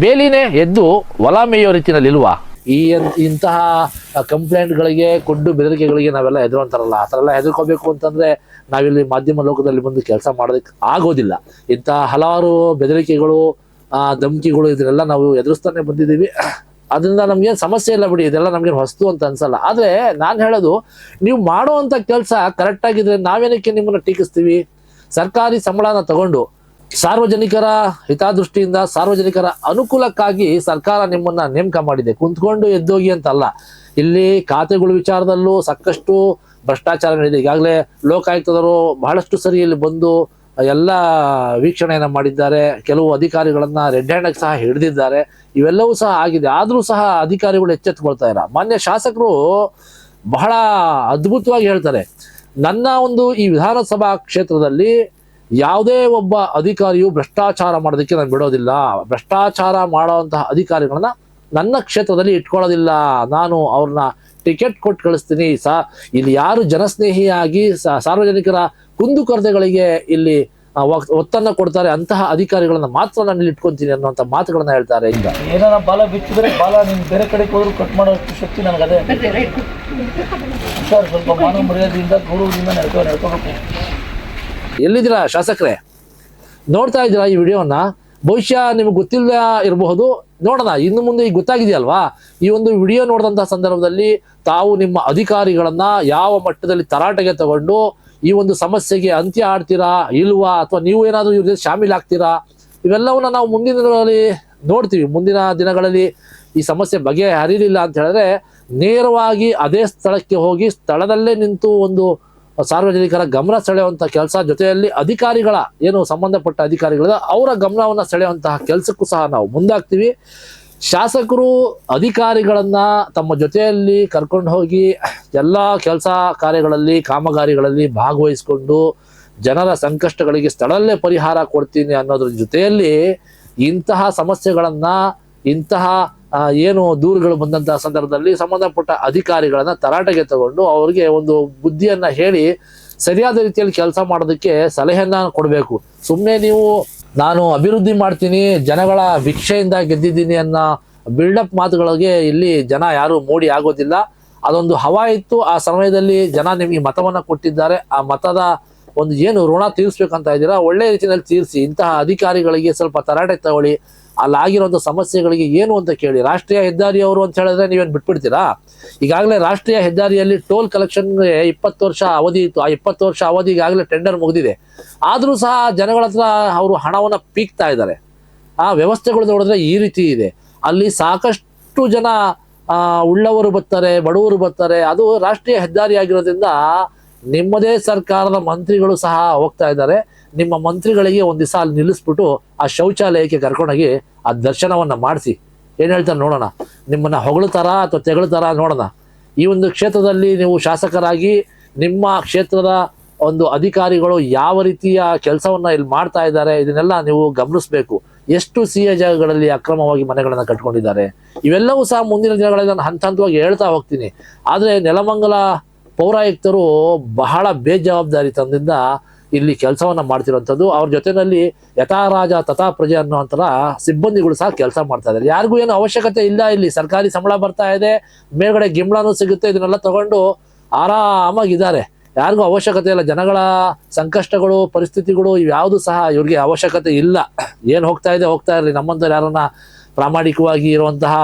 ಬೇಲಿನೇ ಎದ್ದು ಹೊಲ ಮೇಯೋ ರೀತಿನಲ್ಲಿ ಇಲ್ವಾ ಈ ಇಂತಹ ಕಂಪ್ಲೇಂಟ್ಗಳಿಗೆ, ಕೊಡ್ಡು ಬೆದರಿಕೆಗಳಿಗೆ ನಾವೆಲ್ಲ ಹೆದರುವಂತಾರಲ್ಲ. ಆ ಥರ ಎಲ್ಲ ಹೆದರ್ಕೋಬೇಕು ಅಂತಂದರೆ ನಾವಿಲ್ಲಿ ಮಾಧ್ಯಮ ಲೋಕದಲ್ಲಿ ಬಂದು ಕೆಲಸ ಮಾಡೋದಕ್ಕೆ ಆಗೋದಿಲ್ಲ. ಇಂತಹ ಹಲವಾರು ಬೆದರಿಕೆಗಳು ಧಮಕಿಗಳು ಇದನ್ನೆಲ್ಲ ನಾವು ಎದುರಿಸ್ತಾನೆ ಬಂದಿದ್ದೀವಿ. ಅದರಿಂದ ನಮ್ಗೇನು ಸಮಸ್ಯೆ ಇಲ್ಲ ಬಿಡಿ. ಇದೆಲ್ಲ ನಮ್ಗೆ ಹೊಸ್ತು ಅಂತ ಅನ್ಸಲ್ಲ. ಆದ್ರೆ ನಾನು ಹೇಳೋದು, ನೀವು ಮಾಡುವಂತ ಕೆಲಸ ಕರೆಕ್ಟ್ ಆಗಿದ್ರೆ ನಾವೇನಕ್ಕೆ ನಿಮ್ಮನ್ನ ಟೀಕಿಸ್ತೀವಿ? ಸರ್ಕಾರಿ ಸಂಬಳನ ತಗೊಂಡು ಸಾರ್ವಜನಿಕರ ಹಿತದೃಷ್ಟಿಯಿಂದ ಸಾರ್ವಜನಿಕರ ಅನುಕೂಲಕ್ಕಾಗಿ ಸರ್ಕಾರ ನಿಮ್ಮನ್ನ ನೇಮಕ ಮಾಡಿದೆ. ಕುಂತ್ಕೊಂಡು ಎದ್ದೋಗಿ ಅಂತಲ್ಲ. ಇಲ್ಲಿ ಖಾತೆಗಳ ವಿಚಾರದಲ್ಲೂ ಸಾಕಷ್ಟು ಭ್ರಷ್ಟಾಚಾರ ನಡೆದಿದೆ. ಈಗಾಗಲೇ ಲೋಕಾಯುಕ್ತದವರು ಬಹಳಷ್ಟು ಸರಿ ಇಲ್ಲಿ ಬಂದು ಎಲ್ಲ ವೀಕ್ಷಣೆಯನ್ನು ಮಾಡಿದ್ದಾರೆ. ಕೆಲವು ಅಧಿಕಾರಿಗಳನ್ನ ರೆಡ್ ಹ್ಯಾಂಡ್ ಸಹ ಹಿಡಿದಿದ್ದಾರೆ. ಇವೆಲ್ಲವೂ ಸಹ ಆಗಿದೆ. ಆದರೂ ಸಹ ಅಧಿಕಾರಿಗಳು ಎಚ್ಚೆತ್ತುಕೊಳ್ತಾ ಇಲ್ಲ ಮಾನ್ಯ ಶಾಸಕರು ಬಹಳ ಅದ್ಭುತವಾಗಿ ಹೇಳ್ತಾರೆ. ನನ್ನ ಒಂದು ಈ ವಿಧಾನಸಭಾ ಕ್ಷೇತ್ರದಲ್ಲಿ ಯಾವುದೇ ಒಬ್ಬ ಅಧಿಕಾರಿಯು ಭ್ರಷ್ಟಾಚಾರ ಮಾಡೋದಕ್ಕೆ ನಾನು ಬಿಡೋದಿಲ್ಲ. ಭ್ರಷ್ಟಾಚಾರ ಮಾಡುವಂತಹ ಅಧಿಕಾರಿಗಳನ್ನ ನನ್ನ ಕ್ಷೇತ್ರದಲ್ಲಿ ಇಟ್ಕೊಳ್ಳೋದಿಲ್ಲ. ನಾನು ಅವ್ರನ್ನ ಟಿಕೆಟ್ ಕೊಟ್ಟು ಕಳಿಸ್ತೀನಿ. ಸಾ, ಇಲ್ಲಿ ಯಾರು ಜನಸ್ನೇಹಿಯಾಗಿ ಸಾರ್ವಜನಿಕರ ಕುಂದುಕೊರತೆಗಳಿಗೆ ಇಲ್ಲಿ ಒತ್ತನ್ನು ಒತ್- ಒತ್ತನ್ನ ಕೊಡ್ತಾರೆ ಅಂತಹ ಅಧಿಕಾರಿಗಳನ್ನ ಮಾತ್ರ ನಾನು ಇಲ್ಲಿ ಇಟ್ಕೊಂತೀನಿ ಅನ್ನುವಂಥ ಮಾತುಗಳನ್ನ ಹೇಳ್ತಾರೆ ಈಗ. ಏನಾರ ಬಾಲ ಬಿಚ್ಚಿದ್ರೆ ಬಾಲ ನಿಮ್ ಬೇರೆ ಕಡೆ ಹೋದ್ರು ಕಟ್ ಮಾಡೋ ಶಕ್ತಿ ನನಗೆ ಅದೇ ಹುಷಾರು ಸ್ವಲ್ಪ ಮಾನವ ಮರ್ಯಾದೆಯಿಂದ ಗೌರವದಿಂದ ನಡ್ಕೊ, ನಡ್ಕೋಬೇಕು. ಎಲ್ಲಿದ್ದೀರಾ ಶಾಸಕರೇ? ನೋಡ್ತಾ ಇದ್ದೀರಾ ಈ ವಿಡಿಯೋನ? ಬಹುಶಃ ನಿಮ್ಗೆ ಗೊತ್ತಿಲ್ಲ ಇರಬಹುದು. ನೋಡೋಣ, ಇನ್ನು ಮುಂದೆ ಈಗ ಗೊತ್ತಾಗಿದೆಯಲ್ವಾ? ಈ ಒಂದು ವಿಡಿಯೋ ನೋಡಿದಂತಹ ಸಂದರ್ಭದಲ್ಲಿ ತಾವು ನಿಮ್ಮ ಅಧಿಕಾರಿಗಳನ್ನ ಯಾವ ಮಟ್ಟದಲ್ಲಿ ತರಾಟೆಗೆ ತಗೊಂಡು ಈ ಒಂದು ಸಮಸ್ಯೆಗೆ ಅಂತ್ಯ ಆಡ್ತೀರಾ, ಇಲ್ವಾ, ಅಥವಾ ನೀವು ಏನಾದರೂ ಇವ್ರ ಜೊತೆ ಆಗ್ತೀರಾ? ಇವೆಲ್ಲವನ್ನ ನಾವು ಮುಂದಿನ ದಿನಗಳಲ್ಲಿ ನೋಡ್ತೀವಿ. ಮುಂದಿನ ದಿನಗಳಲ್ಲಿ ಈ ಸಮಸ್ಯೆ ಬಗೆ ಹರಿಲಿಲ್ಲ ಅಂತ ಹೇಳಿದ್ರೆ, ನೇರವಾಗಿ ಅದೇ ಸ್ಥಳಕ್ಕೆ ಹೋಗಿ ಸ್ಥಳದಲ್ಲೇ ನಿಂತು ಒಂದು ಸಾರ್ವಜನಿಕರ ಗಮನ ಸೆಳೆಯುವಂತಹ ಕೆಲಸ ಜೊತೆಯಲ್ಲಿ ಅಧಿಕಾರಿಗಳ ಏನು ಸಂಬಂಧಪಟ್ಟ ಅಧಿಕಾರಿಗಳ ಅವರ ಗಮನವನ್ನು ಸೆಳೆಯುವಂತಹ ಕೆಲಸಕ್ಕೂ ಸಹ ನಾವು ಮುಂದಾಗ್ತೀವಿ. ಶಾಸಕರು ಅಧಿಕಾರಿಗಳನ್ನ ತಮ್ಮ ಜೊತೆಯಲ್ಲಿ ಕರ್ಕೊಂಡು ಹೋಗಿ ಎಲ್ಲ ಕೆಲಸ ಕಾರ್ಯಗಳಲ್ಲಿ, ಕಾಮಗಾರಿಗಳಲ್ಲಿ ಭಾಗವಹಿಸಿಕೊಂಡು ಜನರ ಸಂಕಷ್ಟಗಳಿಗೆ ಸ್ಥಳಲ್ಲೇ ಪರಿಹಾರ ಕೊಡ್ತೀನಿ ಅನ್ನೋದ್ರ ಜೊತೆಯಲ್ಲಿ ಇಂತಹ ಸಮಸ್ಯೆಗಳನ್ನ, ಇಂತಹ ಏನು ದೂರುಗಳು ಬಂದಂತಹ ಸಂದರ್ಭದಲ್ಲಿ ಸಂಬಂಧಪಟ್ಟ ಅಧಿಕಾರಿಗಳನ್ನ ತರಾಟೆಗೆ ತಗೊಂಡು ಅವರಿಗೆ ಒಂದು ಬುದ್ಧಿಯನ್ನ ಹೇಳಿ ಸರಿಯಾದ ರೀತಿಯಲ್ಲಿ ಕೆಲಸ ಮಾಡೋದಕ್ಕೆ ಸಲಹೆಯನ್ನ ಕೊಡಬೇಕು. ಸುಮ್ಮನೆ ನೀವು ನಾನು ಅಭಿವೃದ್ಧಿ ಮಾಡ್ತೀನಿ, ಜನಗಳ ಭಿಕ್ಷೆಯಿಂದ ಗೆದ್ದಿದ್ದೀನಿ ಅನ್ನೋ ಬಿಲ್ಡಪ್ ಮಾತುಗಳಿಗೆ ಇಲ್ಲಿ ಜನ ಯಾರು ಮೋಡಿ ಆಗೋದಿಲ್ಲ. ಅದೊಂದು ಹವಾ ಇತ್ತು. ಆ ಸಮಯದಲ್ಲಿ ಜನ ನಿಮಗೆ ಮತವನ್ನ ಕೊಟ್ಟಿದ್ದಾರೆ. ಆ ಮತದ ಒಂದು ಏನು ಋಣ ತೀರಿಸ್ಬೇಕಂತ ಇದ್ದೀರಾ? ಒಳ್ಳೆ ರೀತಿಯಲ್ಲಿ ತೀರಿಸಿ ಇಂತಹ ಅಧಿಕಾರಿಗಳಿಗೆ ಸ್ವಲ್ಪ ತರಾಟೆ ತಗೊಳ್ಳಿ. ಅಲ್ಲಾಗಿರುವಂಥ ಸಮಸ್ಯೆಗಳಿಗೆ ಏನು ಅಂತ ಕೇಳಿ, ರಾಷ್ಟ್ರೀಯ ಹೆದ್ದಾರಿಯವರು ಅಂತ ಹೇಳಿದ್ರೆ ನೀವೇನು ಬಿಟ್ಬಿಡ್ತೀರಾ? ಈಗಾಗಲೇ ರಾಷ್ಟ್ರೀಯ ಹೆದ್ದಾರಿಯಲ್ಲಿ ಟೋಲ್ ಕಲೆಕ್ಷನ್ಗೆ ಇಪ್ಪತ್ತು ವರ್ಷ ಅವಧಿ ಇತ್ತು. ಆ ಇಪ್ಪತ್ತು ವರ್ಷ ಅವಧಿ ಈಗಾಗಲೇ ಟೆಂಡರ್ ಮುಗಿದಿದೆ. ಆದರೂ ಸಹ ಜನಗಳ ಹತ್ರ ಅವರು ಹಣವನ್ನು ಪೀಕ್ತಾ ಇದ್ದಾರೆ. ಆ ವ್ಯವಸ್ಥೆಗಳು ನೋಡಿದ್ರೆ ಈ ರೀತಿ ಇದೆ. ಅಲ್ಲಿ ಸಾಕಷ್ಟು ಜನ ಉಳ್ಳವರು ಬರ್ತಾರೆ, ಬಡವರು ಬರ್ತಾರೆ. ಅದು ರಾಷ್ಟ್ರೀಯ ಹೆದ್ದಾರಿ ಆಗಿರೋದ್ರಿಂದ ನಿಮ್ಮದೇ ಸರ್ಕಾರದ ಮಂತ್ರಿಗಳು ಸಹ ಹೋಗ್ತಾ ಇದ್ದಾರೆ. ನಿಮ್ಮ ಮಂತ್ರಿಗಳಿಗೆ ಒಂದು ದಿವಸ ಅಲ್ಲಿ ನಿಲ್ಲಿಸ್ಬಿಟ್ಟು ಆ ಶೌಚಾಲಯಕ್ಕೆ ಕರ್ಕೊಂಡೋಗಿ ಆ ದರ್ಶನವನ್ನ ಮಾಡಿಸಿ. ಏನು ಹೇಳ್ತಾರೆ ನೋಡೋಣ? ನಿಮ್ಮನ್ನ ಹೊಗಳ್ತಾರ ಅಥವಾ ತೆಗಳ್ತಾರ ನೋಡೋಣ. ಈ ಒಂದು ಕ್ಷೇತ್ರದಲ್ಲಿ ನೀವು ಶಾಸಕರಾಗಿ ನಿಮ್ಮ ಕ್ಷೇತ್ರದ ಒಂದು ಅಧಿಕಾರಿಗಳು ಯಾವ ರೀತಿಯ ಕೆಲಸವನ್ನ ಇಲ್ಲಿ ಮಾಡ್ತಾ ಇದ್ದಾರೆ, ಇದನ್ನೆಲ್ಲ ನೀವು ಗಮನಿಸಬೇಕು. ಎಷ್ಟು ಸಿ ಎ ಜಾಗಗಳಲ್ಲಿ ಅಕ್ರಮವಾಗಿ ಮನೆಗಳನ್ನು ಕಟ್ಕೊಂಡಿದ್ದಾರೆ. ಇವೆಲ್ಲವೂ ಸಹ ಮುಂದಿನ ದಿನಗಳಲ್ಲಿ ನಾನು ಹಂತ ಹಂತವಾಗಿ ಹೇಳ್ತಾ ಹೋಗ್ತೀನಿ. ಆದರೆ ನೆಲಮಂಗಲ ಪೌರಾಯುಕ್ತರು ಬಹಳ ಬೇಜವಾಬ್ದಾರಿತನದಿಂದ ಇಲ್ಲಿ ಕೆಲಸವನ್ನ ಮಾಡ್ತಿರೋಂಥದ್ದು ಅವ್ರ ಜೊತೆನಲ್ಲಿ ಯಥಾ ರಾಜ ತಥಾ ಪ್ರಜೆ ಅನ್ನುವಂಥರ ಸಿಬ್ಬಂದಿಗಳು ಸಹ ಕೆಲಸ ಮಾಡ್ತಾ ಇದ್ದಾರೆ. ಯಾರಿಗೂ ಏನು ಅವಶ್ಯಕತೆ ಇಲ್ಲ ಇಲ್ಲಿ. ಸರ್ಕಾರಿ ಸಂಬಳ ಬರ್ತಾ ಇದೆ, ಮೇಲ್ಗಡೆ ಗಿಂಬಳನೂ ಸಿಗುತ್ತೆ, ಇದನ್ನೆಲ್ಲ ತಗೊಂಡು ಆರಾಮಾಗಿದ್ದಾರೆ. ಯಾರಿಗೂ ಅವಶ್ಯಕತೆ ಇಲ್ಲ. ಜನಗಳ ಸಂಕಷ್ಟಗಳು, ಪರಿಸ್ಥಿತಿಗಳು ಇವ್ಯಾವುದು ಸಹ ಇವ್ರಿಗೆ ಅವಶ್ಯಕತೆ ಇಲ್ಲ. ಏನು ಹೋಗ್ತಾ ಇದೆ, ಹೋಗ್ತಾ ಇರಲಿ. ನಮ್ಮಂಥವ್ರು ಯಾರನ್ನ ಪ್ರಾಮಾಣಿಕವಾಗಿ ಇರುವಂತಹ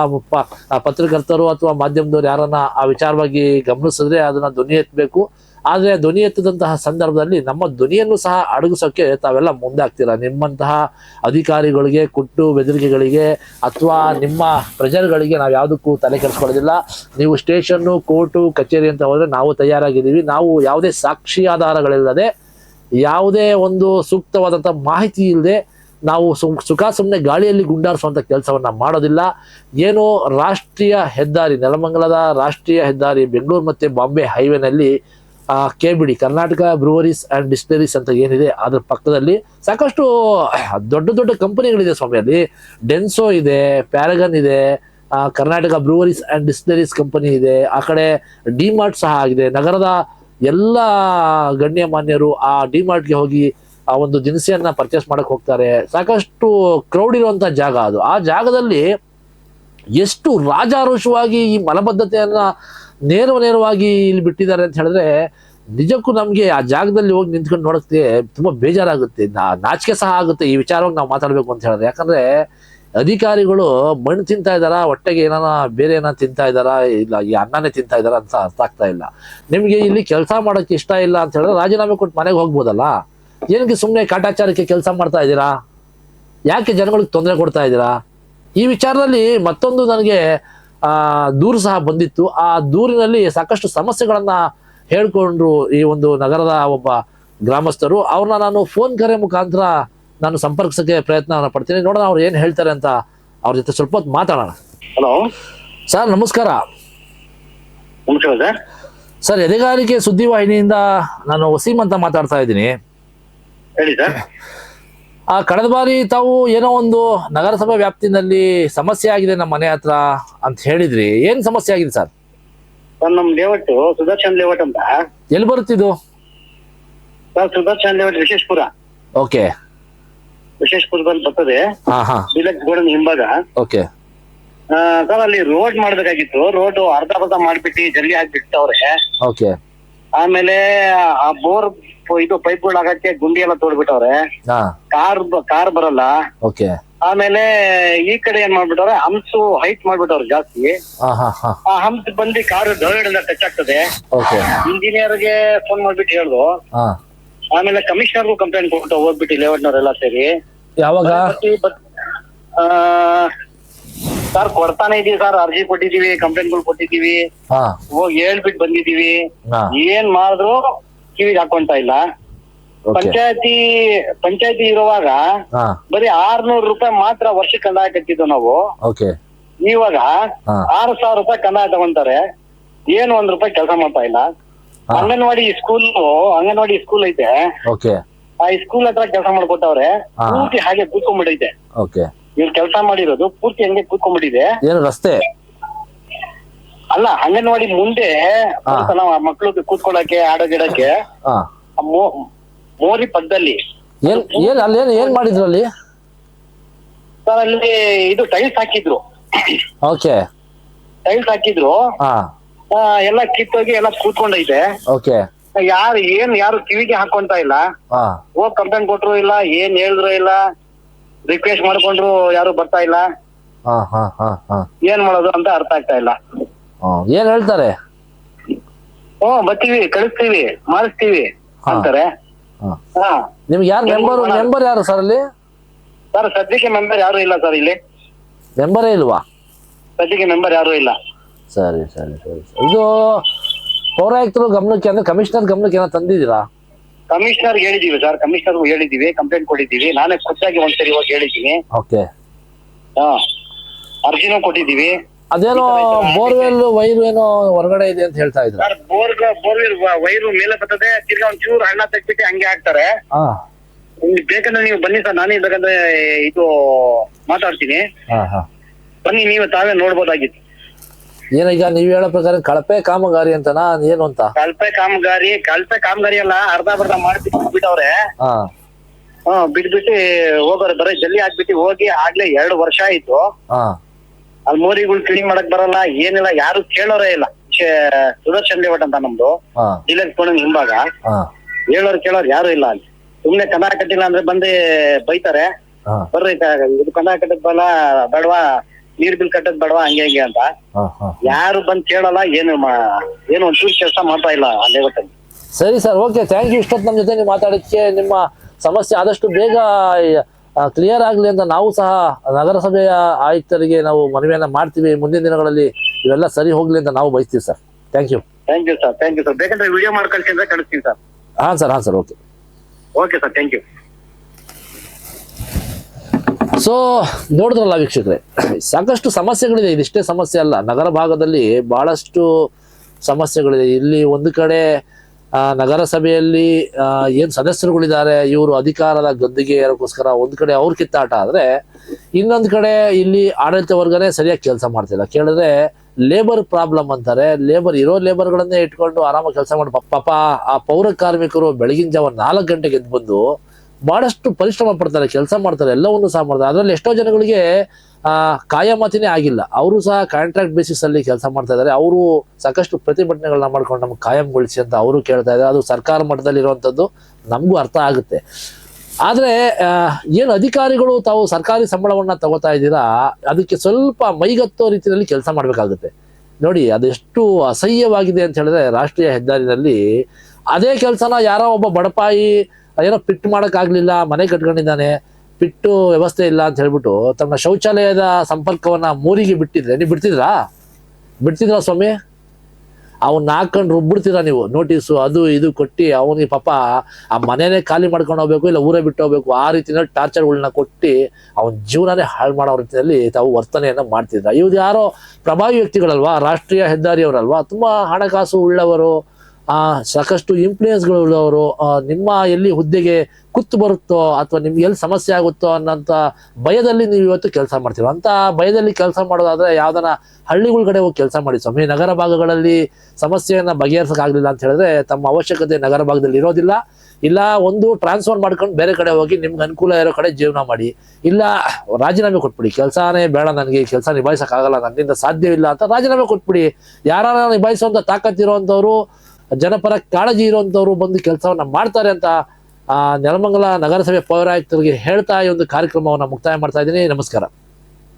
ಪತ್ರಕರ್ತರು ಅಥವಾ ಮಾಧ್ಯಮದವ್ರು ಯಾರನ್ನ ಆ ವಿಚಾರವಾಗಿ ಗಮನಿಸಿದ್ರೆ ಅದನ್ನ ಧ್ವನಿ ಎತ್ತಬೇಕು. ಆದರೆ ಧ್ವನಿ ಎತ್ತದಂತಹ ಸಂದರ್ಭದಲ್ಲಿ ನಮ್ಮ ಧ್ವನಿಯನ್ನು ಸಹ ಅಡಗಿಸೋಕ್ಕೆ ತಾವೆಲ್ಲ ಮುಂದಾಗ್ತೀರಾ? ನಿಮ್ಮಂತಹ ಅಧಿಕಾರಿಗಳಿಗೆ ಕುಟ್ಟು ಬೆದರಿಕೆಗಳಿಗೆ ಅಥವಾ ನಿಮ್ಮ ಪ್ರೆಜರ್ಗಳಿಗೆ ನಾವು ಯಾವುದಕ್ಕೂ ತಲೆ ಕೆಡಿಸ್ಕೊಳ್ಳೋದಿಲ್ಲ. ನೀವು ಸ್ಟೇಷನ್ನು, ಕೋರ್ಟು, ಕಚೇರಿ ಅಂತ ಹೋದರೆ ನಾವು ತಯಾರಾಗಿದ್ದೀವಿ. ನಾವು ಯಾವುದೇ ಸಾಕ್ಷಿ ಆಧಾರಗಳಿಲ್ಲದೆ, ಯಾವುದೇ ಒಂದು ಸೂಕ್ತವಾದಂಥ ಮಾಹಿತಿ ಇಲ್ಲದೆ ನಾವು ಸು- ಸುಖ ಸುಮ್ಮನೆ ಗಾಳಿಯಲ್ಲಿ ಗುಂಡಾರಿಸುವಂಥ ಕೆಲಸವನ್ನು ಮಾಡೋದಿಲ್ಲ. ಏನು ರಾಷ್ಟ್ರೀಯ ಹೆದ್ದಾರಿ, ನೆಲಮಂಗಲದ ರಾಷ್ಟ್ರೀಯ ಹೆದ್ದಾರಿ, ಬೆಂಗಳೂರು ಮತ್ತು Bombay ಹೈವೇನಲ್ಲಿ K B D Karnataka breweries and distilleries ಅಂತ ಏನಿದೆ, ಅದ್ರ ಪಕ್ಕದಲ್ಲಿ ಸಾಕಷ್ಟು ದೊಡ್ಡ ದೊಡ್ಡ ಕಂಪನಿಗಳಿದೆ ಸ್ವಾಮಿ. ಅಲ್ಲಿ ಡೆನ್ಸೋ ಇದೆ, ಪ್ಯಾರಗನ್ ಇದೆ Karnataka breweries and distilleries company ಇದೆ, ಆ ಕಡೆ ಡಿಮಾರ್ಟ್ ಸಹ ಆಗಿದೆ. ನಗರದ ಎಲ್ಲ ಗಣ್ಯಮಾನ್ಯರು ಆ ಡಿಮಾರ್ಟ್ಗೆ ಹೋಗಿ ಆ ಒಂದು ದಿನಸಿಯನ್ನ ಪರ್ಚೇಸ್ ಮಾಡೋಕ್ಕೆ ಹೋಗ್ತಾರೆ. ಸಾಕಷ್ಟು ಕ್ರೌಡ್ ಇರುವಂಥ ಜಾಗ ಅದು. ಆ ಜಾಗದಲ್ಲಿ ಎಷ್ಟು ರಾಜಾರೋಷವಾಗಿ ಈ ಮಲಬದ್ಧತೆಯನ್ನ ನೇರ ನೇರವಾಗಿ ಇಲ್ಲಿ ಬಿಟ್ಟಿದ್ದಾರೆ ಅಂತ ಹೇಳಿದ್ರೆ ನಿಜಕ್ಕೂ ನಮಗೆ ಆ ಜಾಗದಲ್ಲಿ ಹೋಗಿ ನಿಂತ್ಕೊಂಡು ನೋಡಕ್ಕೆ ತುಂಬಾ ಬೇಜಾರಾಗುತ್ತೆ. ನಾಚಿಕೆ ಸಹ ಆಗುತ್ತೆ ಈ ವಿಚಾರವಾಗಿ ನಾವು ಮಾತಾಡ್ಬೇಕು ಅಂತ ಹೇಳಿದ್ರೆ. ಯಾಕಂದ್ರೆ ಅಧಿಕಾರಿಗಳು ಮಣ್ಣು ತಿಂತಾ ಇದಾರ ಹೊಟ್ಟೆಗೆ ಏನಾರ ಬೇರೆ ಏನಾರ ತಿಂತಾ ಇದ್ದಾರಾ, ಇಲ್ಲ ಈ ಅನ್ನನೇ ತಿಂತಾ ಇದಾರ ಅಂತ ಅರ್ಥ ಆಗ್ತಾ ಇಲ್ಲ. ನಿಮಗೆ ಇಲ್ಲಿ ಕೆಲಸ ಮಾಡೋಕೆ ಇಷ್ಟ ಇಲ್ಲ ಅಂತ ಹೇಳಿದ್ರೆ ರಾಜೀನಾಮೆ ಕೊಟ್ಟು ಮನೆಗೆ ಹೋಗ್ಬೋದಲ್ಲ? ಏನಕ್ಕೆ ಸುಮ್ಮನೆ ಕಾಟಾಚಾರಕ್ಕೆ ಕೆಲಸ ಮಾಡ್ತಾ ಇದ್ದೀರಾ? ಯಾಕೆ ಜನಗಳಿಗೆ ತೊಂದರೆ ಕೊಡ್ತಾ ಇದ್ದೀರಾ? ಈ ವಿಚಾರದಲ್ಲಿ ಮತ್ತೊಂದು ನನಗೆ ದೂರು ಸಹ ಬಂದಿತ್ತು. ಆ ದೂರಿನಲ್ಲಿ ಸಾಕಷ್ಟು ಸಮಸ್ಯೆಗಳನ್ನ ಹೇಳ್ಕೊಂಡ್ರು ಈ ಒಂದು ನಗರದ ಒಬ್ಬ ಗ್ರಾಮಸ್ಥರು. ಅವ್ರನ್ನ ನಾನು ಫೋನ್ ಕರೆ ಮುಖಾಂತರ ನಾನು ಸಂಪರ್ಕಿಸಕ್ಕೆ ಪ್ರಯತ್ನ ಪಡ್ತೀನಿ. ನೋಡೋಣ ಅವ್ರು ಏನ್ ಹೇಳ್ತಾರೆ ಅಂತ ಅವ್ರ ಜೊತೆ ಸ್ವಲ್ಪ ಹೊತ್ತು ಮಾತಾಡೋಣ. ಹಲೋ. ಸರ್ ನಮಸ್ಕಾರ. ನಮಸ್ಕಾರ ಸರ್. ಸರ್ ಎದೆಗಾರಿಕೆ ಸುದ್ದಿವಾಹಿನಿಯಿಂದ ನಾನು ವಸೀಮ್ ಅಂತ ಮಾತಾಡ್ತಾ ಇದ್ದೀನಿ. ಹೇಳಿ ಸರ್. ಆ ಕಳೆದ ಬಾರಿ ತಾವು ಏನೋ ಒಂದು ನಗರಸಭೆ ವ್ಯಾಪ್ತಿನಲ್ಲಿ ಸಮಸ್ಯೆ ಆಗಿದೆ ನಮ್ಮ ಮನೆ ಹತ್ರ ಅಂತ ಹೇಳಿದ್ರಿ. ಏನ್ ಸಮಸ್ಯೆ ಆಗಿದೆ ಸರ್? ಸರ್ ನಮ್ ಲೇಔಟ್ ಸುದರ್ಶನ್ ಲೇಔಟ್ ಅಂತ. ಎಲ್ಲಿ ಬರುತ್ತಿದ್ದು sir Sudarshan layout Visheshapura. Okay. ವಿಶೇಷಪುರದಲ್ಲಿ ಬರ್ತದೆ. ಹಾ ಹಾ. ಡಿಲಕ್ಸ್ ಗೋಡನ್ ಹಿಂಭಾಗ. ಓಕೆ. ಆ, ಸರ್ ಅಲ್ಲಿ ರೋಡ್ ಮಾಡ್ಬೇಕಾಗಿತ್ತು. ರೋಡ್ ಅರ್ಧ ಅರ್ಧ ಮಾಡ್ಬಿಟ್ಟು ಜಲ್ಲಿ ಹಾಕ್ಬಿಟ್ಟವ್ರೆ ಓಕೆ. ಆಮೇಲೆ ಆ ಬೋರ್ ಇದು ಪೈಪ್ಗಳು ಹಾಕಕ್ಕೆ ಗುಂಡಿ ಎಲ್ಲ ತೋಡ್ಬಿಟ್ಟವ್ರೆ ಹಾ. ಕಾರ್ ಕಾರ್ ಬರಲ್ಲ. ಓಕೆ. ಆಮೇಲೆ ಈ ಕಡೆ ಏನ್ ಮಾಡ್ಬಿಟ್ಟವ್ರೆ ಹಂಸು ಹೈಟ್ ಮಾಡ್ಬಿಟ್ಟವ್ರೆ ಜಾಸ್ತಿ. ಹಾ ಹಾ ಹಾ. ಆ ಹಂಸ್ ಬಂದು ಕಾರು ಎಲ್ಲ ಟಚ್ ಆಗ್ತದೆ. ಇಂಜಿನಿಯರ್ ಇಂಜಿನಿಯರ್ಗೆ ಫೋನ್ ಮಾಡ್ಬಿಟ್ಟು ಹೇಳ್ದು. ಹಾ. ಆಮೇಲೆ ಕಮಿಷನರ್ಗೂ ಕಂಪ್ಲೇಂಟ್ ಕೊಟ್ಟು ಹೋಗ್ಬಿಟ್ಟು ಲೇಔಟ್ನವರೆಲ್ಲ ಸೇರಿ. ಯಾವಾಗ? ಸರ್ ಕೊಡ್ತಾನೆ ಇದೀವಿ ಸರ್ ಅರ್ಜಿ ಕೊಟ್ಟಿದೀವಿ ಕಂಪ್ಲೇಂಟ್ಗಳು ಕೊಟ್ಟಿದೀವಿ ಹಾ. ಹೋಗಿ ಹೇಳ್ಬಿಟ್ಟು ಬಂದಿದೀವಿ ಹಾ. ಏನ್ ಮಾಡಿದ್ರು ಕಿವಿಗೆ ಹಾಕೊಂತ ಇಲ್ಲ. ಪಂಚಾಯತಿ ಪಂಚಾಯತಿ ಇರುವಾಗ ಹಾ. ಬರೀ ಆರ್ನೂರು ರೂಪಾಯಿ ಮಾತ್ರ ವರ್ಷಕ್ಕೆ ಕಂದಾಯ ಕಟ್ಟಿದ್ದು ನಾವು. ಓಕೆ. ಇವಾಗ ಹಾ. ಆರು ಸಾವಿರ ರೂಪಾಯಿ ಕಂದಾಯ ತಗೊಂತಾರೆ. ಏನು ಒಂದ್ ರೂಪಾಯಿ ಕೆಲಸ ಮಾಡ್ತಾ ಇಲ್ಲ. ಹಾ. ಅಂಗನವಾಡಿ ಸ್ಕೂಲ್ ಅಂಗನವಾಡಿ ಸ್ಕೂಲ್ ಐತೆ. ಓಕೆ. ಆ ಸ್ಕೂಲ್ ಹತ್ರ ಕೆಲಸ ಮಾಡ್ಕೊಟ್ಟವ್ರೆ. ಹಾ. ಪೂರ್ತಿ ಹಾಗೆ ಕೂತ್ಕೊಂಡ್ಬಿಟ್ಟೈತೆ ಓಕೆ. ಇವ್ರು ಕೆಲಸ ಮಾಡಿರೋದು ಪೂರ್ತಿ ಹಂಗೆ ಕೂತ್ಕೊಂಡ್ಬಿಟ್ಟಿದೆ. ಏನು ರಸ್ತೆ? ಅಲ್ಲ ಅಂಗನವಾಡಿ ಮುಂದೆ ಹಾ. ನಾವು ಮಕ್ಳು ಕೂತ್ಕೊಳಕ್ಕೆ ಆಡೋ ಗಿಡಕ್ಕೆ ಹಾ. ಆ ಮೋ- ಮೋರಿ ಪಕ್ಕದಲ್ಲಿ. ಏನ್ ಏನ್ ಅಲ್ಲಿ ಏನ್ ಏನ್ ಮಾಡಿದ್ರು ಅಲ್ಲಿ? ಸರ್ ಅಲ್ಲಿ ಇದು ಟೈಲ್ಸ್ ಹಾಕಿದ್ರು. ಓಕೆ. ಟೈಲ್ಸ್ ಹಾಕಿದ್ರು. ಹಾ. ಆ, ಎಲ್ಲ ಕಿತ್ತೋಗಿ ಎಲ್ಲ ಕೂತ್ಕೊಂಡೈತೆ. ಓಕೆ. ಯಾರು ಏನ್ ಯಾರು ಕಿವಿಗೆ ಹಾಕೊಂತ ಇಲ್ಲ. ಹಾ. ಹೋಗ್ ಕಂಪ್ಲೇಂಟ್ ಕೊಟ್ರು ಇಲ್ಲ ಏನ್ ಹೇಳಿದ್ರು ಇಲ್ಲ. ರಿಕ್ವೆಸ್ಟ್ ಮಾಡ್ಕೊಂಡ್ರು ಯಾರು ಬರ್ತಾ ಇಲ್ಲ. ಹಾ ಹಾ ಹಾ ಹಾ. ಏನ್ ಮಾಡೋದು ಅಂತ ಅರ್ಥ ಆಗ್ತಾ ಇಲ್ಲ. ಹ್ಮ್. ಏನ್ ಹೇಳ್ತಾರೆ? ಹ್ಮ್ ಬರ್ತೀವಿ ಕಳಿಸ್ತೀವಿ ಮಾಡಿಸ್ತೀವಿ ಹಾ. ಅಂತಾರೆ. ಹಾ. ಹಾ. ನಿಮ್ಗೆ ಯಾರು ಮೆಂಬರ್ ಮೆಂಬರ್ ಯಾರು ಸರ್ ಅಲ್ಲಿ? ಸರ್ ಸದ್ಯಕ್ಕೆ ಮೆಂಬರ್ ಯಾರು ಇಲ್ಲ ಸರ್ ಇಲ್ಲಿ. ಮೆಂಬರೇ ಇಲ್ವಾ? ಸದ್ಯಕ್ಕೆ ಮೆಂಬರ್ ಯಾರು ಇಲ್ಲ. ಸರಿ ಸರಿ ಸರಿ ಸರಿ. ಇದು ಪೌರಾಯುಕ್ತರು ಗಮನಕ್ಕೆ ಅಂದ್ರೆ ಕಮಿಷನರ್ ಗಮನಕ್ಕೆ ಏನೋ ತಂದಿದ್ದೀರಾ? ಕಮಿಷನರ್ ಹೇಳಿದೀವಿ ಸರ್ ಕಮಿಷನರ್ ಹೇಳಿದೀವಿ ಕಂಪ್ಲೇಂಟ್ ಕೊಟ್ಟಿದ್ದೀವಿ. ನಾನೇ ಖುದ್ದಾಗಿ ಒಂದ್ಸರಿ ಹೋಗಿ ಹೇಳಿದ್ದೀನಿ. ಓಕೆ ಹಾ. ಅರ್ಜಿನೂ ಕೊಟ್ಟಿದ್ದೀವಿ. ಅದೇನೋ ಬೋರ್ವೆಲ್ ವೈರ್ ಏನೋ ಹೊರಗಡೆ ಇದೆ ಅಂತ ಹೇಳ್ತಾ ಇದ್ರು. ಸರ್ ಬೋರ್ ಬೋರ್ವೆಲ್ ವೈರು ಮೇಲೆ ಬರ್ತದೆ ತಿರ್ಗಾ ಒಂಚೂರು ಹಣ್ಣ ತೆಗ್ಬಿಟ್ಟು ಹಂಗೆ ಹಾಕ್ತಾರೆ. ಹಾ. ನಿಮ್ಗೆ ಬೇಕಂದ್ರೆ ನೀವು ಬನ್ನಿ ಸರ್ ನಾನೇ ಬೇಕಂದ್ರೆ ಇದು ಮಾತಾಡ್ತೀನಿ. ಹಾ ಹಾ. ಬನ್ನಿ ನೀವು ತಾವೇ ನೋಡ್ಬೋದಾಗಿತ್ತು. ಏನೀಗ ನೀವ್ ಹೇಳೋ ಪ್ರಕಾರ ಕಳಪೆ ಕಾಮಗಾರಿ ಅಂತನಾ ಏನು ಅಂತ? ಕಲ್ಪೆ ಕಾಮಗಾರಿ ಕಲ್ಪೆ ಕಾಮಗಾರಿ ಅಲ್ಲ ಅರ್ಧ ಬರ್ಧ ಮಾಡ್ಬಿಟ್ಟು ಬಿಟ್ಟವ್ರೆ ಹಾ. ಹಾ ಬಿಟ್ಬಿಟ್ಟು ಹೋಗೋರು ಬರೀ ಜಲ್ಲಿ ಹಾಕ್ಬಿಟ್ಟು ಹೋಗಿ ಆಗ್ಲೇ ಎರಡು ವರ್ಷ ಆಯ್ತು. ಹಾ. ಅಲ್ಲಿ ಮೋರಿಗಳು ಕ್ಲೀನ್ ಮಾಡಕ್ ಬರಲ್ಲ ಏನಿಲ್ಲ ಯಾರು ಕೇಳೋರೇ ಇಲ್ಲ. ಶೇ- ಸುದರ್ಶನ್ ಲೇಔಟ್ ಅಂತ ನಮ್ದು. ಹಾ. ಡಿಲೆಕ್ಸ್ ಕೋಣ ಹಿಂಭಾಗ ಹಾ. ಹೇಳೋರು ಕೇಳೋರು ಯಾರು ಇಲ್ಲ ಅಲ್ಲಿ. ಸುಮ್ನೆ ಕನ್ನಡ ಕಟ್ಟಿಲ್ಲ ಅಂದ್ರೆ ಬಂದು ಬೈತಾರೆ. ಹಾ. ಬರ್ರಿ ಕ- ಇದು ಕನ್ನಡ ಕಟ್ಟಕ್ ಬಲ್ಲ ಬೇಡವಾ ನೀರ್ ಬಿಲ್ ಕಟ್ಟದ್ ಬೇಡವಾ ಹಂಗೆ ಹಂಗೆ ಅಂತ. ಹಾ ಹಾ. ಯಾರು ಬಂದ್ ಕೇಳಲ್ಲ ಏನು ಮಾ- ಏನು ಒಂಚೂರು ಕೆಲಸ ಮಾಡ್ತಾ ಇಲ್ಲ ಅಲ್ಲೇ ಗೊತ್ತಿ ಸರಿ ಸರ್ ಓಕೆ ಥ್ಯಾಂಕ್ ಯು ಇಷ್ಟೊತ್ತು ನಮ್ಮ ಜೊತೆ ನೀವು ಮಾತಾಡೋಕ್ಕೆ ನಿಮ್ಮ ಸಮಸ್ಯೆ ಆದಷ್ಟು ಬೇಗ ಕ್ಲಿಯರ್ ಆಗಲಿ ಅಂತ ನಾವು ಸಹ ನಗರಸಭೆಯ ಆಯುಕ್ತರಿಗೆ ನಾವು ಮನವಿಯನ್ನು ಮಾಡ್ತೀವಿ. ಮುಂದಿನ ದಿನಗಳಲ್ಲಿ ಇವೆಲ್ಲ ಸರಿ ಹೋಗಲಿ ಅಂತ ನಾವು ಬಯಸ್ತೀವಿ sir. Thank you thank you sir thank you sir ಬೇಕಂದ್ರೆ ವಿಡಿಯೋ ಮಾಡ್ಕೊಳ್ತೀನಿ ಕಳಿಸ್ತೀನಿ ಸರ್ ಹಾಂ ಸರ್ ಹಾಂ sir okay. Okay sir thank you so ನೋಡಿದ್ರಲ್ಲ ವೀಕ್ಷಕರೆ, ಸಾಕಷ್ಟು ಸಮಸ್ಯೆಗಳಿದೆ, ಇದಿಷ್ಟೇ ಸಮಸ್ಯೆ ಅಲ್ಲ. ನಗರ ಭಾಗದಲ್ಲಿ ಬಹಳಷ್ಟು ಸಮಸ್ಯೆಗಳಿದೆ. ಇಲ್ಲಿ ಒಂದು ಕಡೆ ನಗರಸಭೆಯಲ್ಲಿ ಏನು ಸದಸ್ಯರುಗಳಿದ್ದಾರೆ, ಇವರು ಅಧಿಕಾರದ ಗದ್ದಿಗೆ ಇರೋಕ್ಕೋಸ್ಕರ ಒಂದು ಕಡೆ ಅವ್ರ ಕಿತ್ತಾಟ ಆದರೆ, ಇನ್ನೊಂದು ಕಡೆ ಇಲ್ಲಿ ಆಡಳಿತ ವರ್ಗನೇ ಸರಿಯಾಗಿ ಕೆಲಸ ಮಾಡ್ತಿಲ್ಲ. ಕೇಳಿದ್ರೆ ಲೇಬರ್ ಪ್ರಾಬ್ಲಮ್ ಅಂತಾರೆ. ಲೇಬರ್ ಇರೋ ಲೇಬರ್ಗಳನ್ನೇ ಇಟ್ಕೊಂಡು ಆರಾಮಾಗಿ ಕೆಲಸ ಮಾಡಿ. ಪಾಪ- ಆ ಪೌರ ಕಾರ್ಮಿಕರು ಬೆಳಗಿನ ಜಾವ ನಾಲ್ಕು ಗಂಟೆಗೆ ಎದ್ದು ಬಂದು ಬಹಳಷ್ಟು ಪರಿಶ್ರಮ ಪಡ್ತಾರೆ, ಕೆಲಸ ಮಾಡ್ತಾರೆ, ಎಲ್ಲವನ್ನು ಸಹ ಮಾಡ್ತಾರೆ. ಅದರಲ್ಲಿ ಎಷ್ಟೋ ಜನಗಳಿಗೆ ಕಾಯಮತಿನೇ ಆಗಿಲ್ಲ. ಅವರು ಸಹ ಕಾಂಟ್ರಾಕ್ಟ್ ಬೇಸಿಸ್ ಅಲ್ಲಿ ಕೆಲಸ ಮಾಡ್ತಾ ಇದ್ದಾರೆ. ಅವರು ಸಾಕಷ್ಟು ಪ್ರತಿಭಟನೆಗಳನ್ನ ಮಾಡ್ಕೊಂಡು ನಮ್ಗೆ ಕಾಯಂಗೊಳಿಸಿ ಅಂತ ಅವರು ಕೇಳ್ತಾ ಇದ್ದಾರೆ. ಅದು ಸರ್ಕಾರ ಮಟ್ಟದಲ್ಲಿ ಇರುವಂಥದ್ದು ನಮಗೂ ಅರ್ಥ ಆಗುತ್ತೆ. ಆದರೆ ಏನು ಅಧಿಕಾರಿಗಳು ತಾವು ಸರ್ಕಾರಿ ಸಂಬಳವನ್ನ ತಗೋತಾ ಇದ್ದೀರಾ, ಅದಕ್ಕೆ ಸ್ವಲ್ಪ ಮೈಗತ್ತೋ ರೀತಿಯಲ್ಲಿ ಕೆಲಸ ಮಾಡ್ಬೇಕಾಗುತ್ತೆ. ನೋಡಿ, ಅದೆಷ್ಟು ಅಸಹ್ಯವಾಗಿದೆ ಅಂತ ಹೇಳಿದ್ರೆ ರಾಷ್ಟ್ರೀಯ ಹೆದ್ದಾರಿನಲ್ಲಿ ಅದೇ ಕೆಲಸನ ಯಾರೋ ಒಬ್ಬ ಬಡಪಾಯಿ ಏನೋ ಪಿಟ್ ಮಾಡೋಕ್ಕಾಗ್ಲಿಲ್ಲ ಮನೆ ಕಟ್ಕೊಂಡಿದ್ದಾನೆ, ಪಿಟ್ಟು ವ್ಯವಸ್ಥೆ ಇಲ್ಲ ಅಂತ ಹೇಳ್ಬಿಟ್ಟು ತಮ್ಮ ಶೌಚಾಲಯದ ಸಂಪರ್ಕವನ್ನ ಮೂರಿಗೆ ಬಿಟ್ಟಿದ್ರೆ, ನೀವು ಬಿಡ್ತಿದ್ರಾ? ಬಿಡ್ತಿದ್ರಾ ಸ್ವಾಮಿ? ಅವ್ನ ಹಾಕೊಂಡು ರುಬ್ಬಿಡ್ತೀರಾ ನೀವು? ನೋಟಿಸು, ಅದು ಇದು ಕೊಟ್ಟು ಅವನಿಗೆ ಪಾಪ ಆ ಮನೆನೇ ಖಾಲಿ ಮಾಡ್ಕೊಂಡು ಹೋಗ್ಬೇಕು, ಇಲ್ಲ ಊರೇ ಬಿಟ್ಟು ಹೋಗ್ಬೇಕು, ಆ ರೀತಿಯಲ್ಲಿ ಟಾರ್ಚರ್ಗಳನ್ನ ಕೊಟ್ಟು ಅವನ ಜೀವನನೇ ಹಾಳು ಮಾಡೋ ರೀತಿಯಲ್ಲಿ ತಾವು ವರ್ತನೆಯನ್ನು ಮಾಡ್ತಿದ್ರ? ಇವ್ರು ಯಾರೋ ಪ್ರಭಾವಿ ವ್ಯಕ್ತಿಗಳಲ್ವಾ, ರಾಷ್ಟ್ರೀಯ ಹೆದ್ದಾರಿಯವರಲ್ವಾ, ತುಂಬ ಹಣಕಾಸು ಉಳ್ಳವರು ಆ ಸಾಕಷ್ಟು ಇನ್ಫ್ಲೂಯೆನ್ಸ್ಗಳು ಆ, ನಿಮ್ಮ ಎಲ್ಲಿ ಹುದ್ದೆಗೆ ಕುತ್ತು ಬರುತ್ತೋ ಅಥವಾ ನಿಮ್ಗೆ ಎಲ್ಲಿ ಸಮಸ್ಯೆ ಆಗುತ್ತೋ ಅನ್ನೋಂಥ ಭಯದಲ್ಲಿ ನೀವು ಇವತ್ತು ಕೆಲಸ ಮಾಡ್ತೀವಿ ಅಂತ ಭಯದಲ್ಲಿ ಕೆಲಸ ಮಾಡೋದಾದ್ರೆ ಯಾವ್ದನ ಹಳ್ಳಿಗಳ ಕಡೆ ಹೋಗಿ ಕೆಲಸ ಮಾಡಿ. ಸ್ವಾಮಿ ನಗರ ಭಾಗಗಳಲ್ಲಿ ಸಮಸ್ಯೆಯನ್ನು ಬಗೆಹರಿಸಕ್ಕಾಗ್ಲಿಲ್ಲ ಅಂತ ಹೇಳಿದ್ರೆ ತಮ್ಮ ಅವಶ್ಯಕತೆ ನಗರ ಭಾಗದಲ್ಲಿ ಇರೋದಿಲ್ಲ. ಇಲ್ಲ ಒಂದು ಟ್ರಾನ್ಸ್ಫರ್ ಮಾಡ್ಕೊಂಡು ಬೇರೆ ಕಡೆ ಹೋಗಿ ನಿಮ್ಗೆ ಅನುಕೂಲ ಇರೋ ಕಡೆ ಜೀವನ ಮಾಡಿ. ಇಲ್ಲ ರಾಜೀನಾಮೆ ಕೊಟ್ಬಿಡಿ. ಕೆಲಸನೇ ಬೇಡ ನನಗೆ ಕೆಲಸ ನಿಭಾಯಿಸೋಕ್ಕಾಗಲ್ಲ ನನ್ನಿಂದ ಸಾಧ್ಯವಿಲ್ಲ ಅಂತ ರಾಜೀನಾಮೆ ಕೊಟ್ಬಿಡಿ. ಯಾರು ನಿಭಾಯಿಸುವಂಥ ತಾಕತ್ತಿರುವಂತವ್ರು ಜನಪರ ಕಾಳಜಿ ಇರುವಂಥವ್ರು ಬಂದು ಕೆಲಸವನ್ನ ಮಾಡ್ತಾರೆ ಅಂತ ನೆಲಮಂಗಲ ನಗರಸಭೆ ಪೌರಾಯುಕ್ತರಿಗೆ ಹೇಳ್ತಾ ಈ ಒಂದು ಕಾರ್ಯಕ್ರಮವನ್ನು ಮುಕ್ತಾಯ ಮಾಡ್ತಾ ಇದ್ದೀನಿ. ನಮಸ್ಕಾರ.